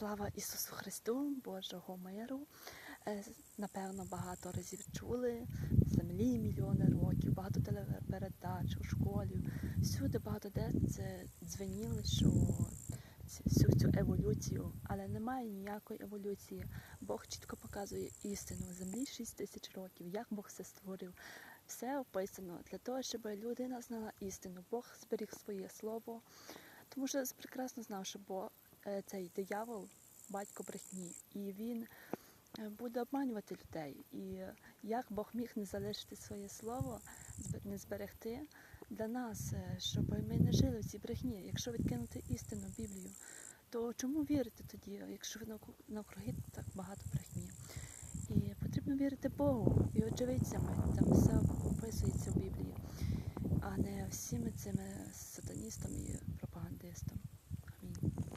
Слава Ісусу Христу, Божого миру. Е, Напевно, багато разів чули землі мільйони років, багато телепередач у школі. Всюди багато де це дзвеніло, що всю цю еволюцію, але немає ніякої еволюції. Бог чітко показує істину. Землі 6 тисяч років, як Бог все створив. Все описано для того, щоб людина знала істину. Бог зберіг своє слово, тому що прекрасно знав, що Бог, цей диявол батько брехні, і він е, буде обманювати людей. І е, як Бог міг не залишити своє слово, не зберегти для нас, е, щоб ми не жили в цій брехні. Якщо відкинути істину Біблію, то чому вірити тоді, якщо навку- навкруги так багато брехні? І потрібно вірити Богу і очевидцями. Там все описується в Біблії, а не всіми цими сатаністами і пропагандистами.